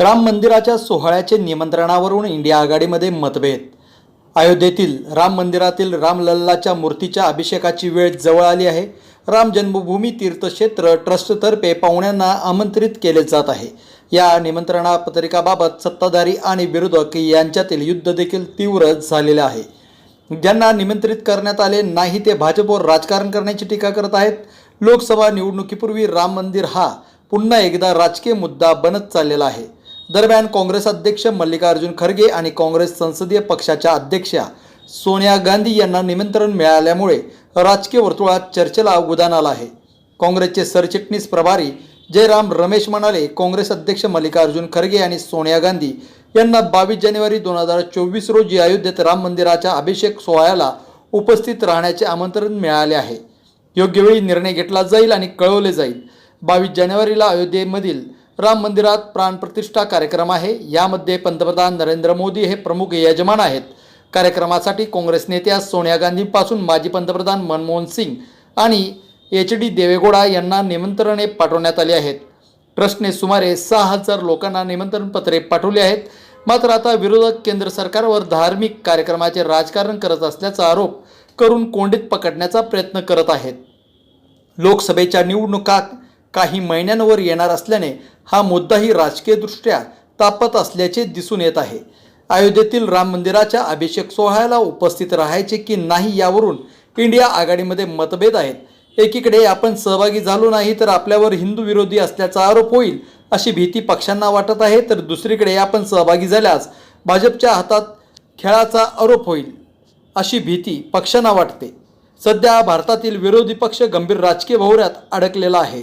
राम मंदिराच्या सोहळ्याचे निमंत्रणावरून इंडिया आघाडीमध्ये मतभेद. अयोध्येतील राम मंदिरातील रामलल्लाच्या मूर्तीच्या अभिषेकाची वेळ जवळ आली आहे. राम जन्मभूमी तीर्थक्षेत्र ट्रस्टतर्फे पाहुण्यांना आमंत्रित केले जात आहे. या निमंत्रणा पत्रिकाबाबत सत्ताधारी आणि विरोधक यांच्यातील युद्ध देखील तीव्र झालेले आहे. ज्यांना निमंत्रित करण्यात आले नाही ते भाजपवर राजकारण करण्याची टीका करत आहेत. लोकसभा निवडणुकीपूर्वी राम मंदिर हा पुन्हा एकदा राजकीय मुद्दा बनत चाललेला आहे. दरम्यान काँग्रेस अध्यक्ष मल्लिकार्जुन खरगे आणि काँग्रेस संसदीय पक्षाच्या अध्यक्षा सोनिया गांधी यांना निमंत्रण मिळाल्यामुळे राजकीय वर्तुळात चर्चेला उदान आलं आहे. काँग्रेसचे सरचिटणीस प्रभारी जयराम रमेश म्हणाले काँग्रेस अध्यक्ष मल्लिकार्जुन खरगे आणि सोनिया गांधी यांना बावीस जानेवारी दोन हजार चोवीस रोजी अयोध्येत राम मंदिराच्या अभिषेक सोहळ्याला उपस्थित राहण्याचे आमंत्रण मिळाले आहे. योग्य वेळी निर्णय घेतला जाईल आणि कळवले जाईल. बावीस जानेवारीला अयोध्येमधील राम मंदिरात प्राणप्रतिष्ठा कार्यक्रम आहे. यामध्ये पंतप्रधान नरेंद्र मोदी हे प्रमुख यजमान आहेत. कार्यक्रमासाठी काँग्रेस नेत्या सोनिया गांधींपासून माजी पंतप्रधान मनमोहन सिंग आणि एच डी देवेगौडा यांना निमंत्रणे पाठवण्यात आली आहेत. ट्रस्टने सुमारे सहा हजार लोकांना निमंत्रण पत्रे पाठवली आहेत. मात्र आता विरोधक केंद्र सरकारवर धार्मिक कार्यक्रमाचे राजकारण करत असल्याचा आरोप करून कोंडीत पकडण्याचा प्रयत्न करत आहेत. लोकसभेच्या निवडणुका काही महिन्यांवर येणार असल्याने हा मुद्दाही राजकीयदृष्ट्या तापत असल्याचे दिसून येत आहे. अयोध्येतील राम मंदिराच्या अभिषेक सोहळ्याला उपस्थित राहायचे की नाही यावरून इंडिया आघाडीमध्ये मतभेद आहेत. एकीकडे आपण सहभागी झालो नाही तर आपल्यावर हिंदू विरोधी असल्याचा आरोप होईल अशी भीती पक्षांना वाटत आहे तर दुसरीकडे आपण सहभागी झाल्यास भाजपच्या हातात खेळाचा आरोप होईल अशी भीती पक्षांना वाटते. सध्या भारतातील विरोधी पक्ष गंभीर राजकीय भोवऱ्यात अडकलेला आहे.